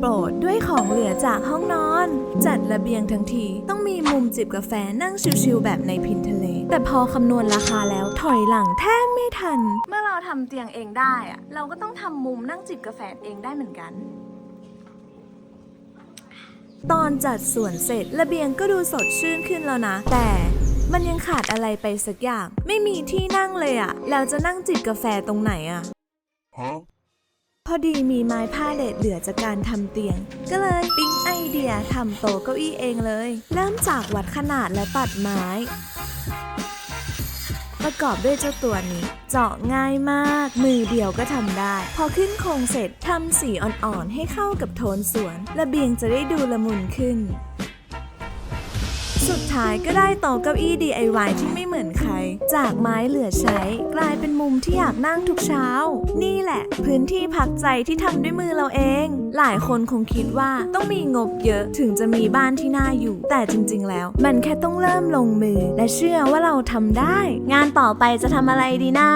โปรดด้วยของเหลือจากห้องนอน จัดระเบียงทั้งทีต้องมีมุมจิบกาแฟนั่งชิวๆแบบในพินเทเล แต่พอคำนวณราคาแล้วถอยหลังแทบไม่ทัน เมื่อเราทำเตียงเองได้อะเราก็ต้องทำมุมนั่งจิบกาแฟเองได้เหมือนกันตอนจัดสวนเสร็จระเบียงก็ดูสดชื่นขึ้นแล้วนะ แต่มันยังขาดอะไรไปสักอย่าง ไม่มีที่นั่งเลยอะแล้วจะนั่งจิบกาแฟตรงไหนอะ Huh? พอดีมีไม้ผ้าเลดเหลือจากการทำเตียง ก็เลยปิ๊งไอเดียทำโต๊ะเก้าอี้เองเลย เริ่มจากวัดขนาดและตัดไม้ ประกอบด้วยเจ้าตัวนี้ เจาะง่ายมาก มือเดียวก็ทำได้ พอขึ้นโครงเสร็จทำสีอ่อนๆ ให้เข้ากับโทนสวน ระเบียงจะได้ดูละมุนขึ้น สุดท้ายก็ได้โต๊ะเก้าอี้ DIY ที่ไม่เหมือนใคร จากไม้เหลือใช้ กลายเป็นมุมที่อยากนั่งทุกเช้า นี่แหละ พื้นที่พักใจที่ทำด้วยมือเราเอง หลายคนคงคิดว่าต้องมีงบเยอะถึงจะมีบ้านที่น่าอยู่ แต่จริง ๆ แล้ว มันแค่ต้องเริ่มลงมือ และเชื่อว่าเราทำได้ งานต่อไปจะทำอะไรดีนะ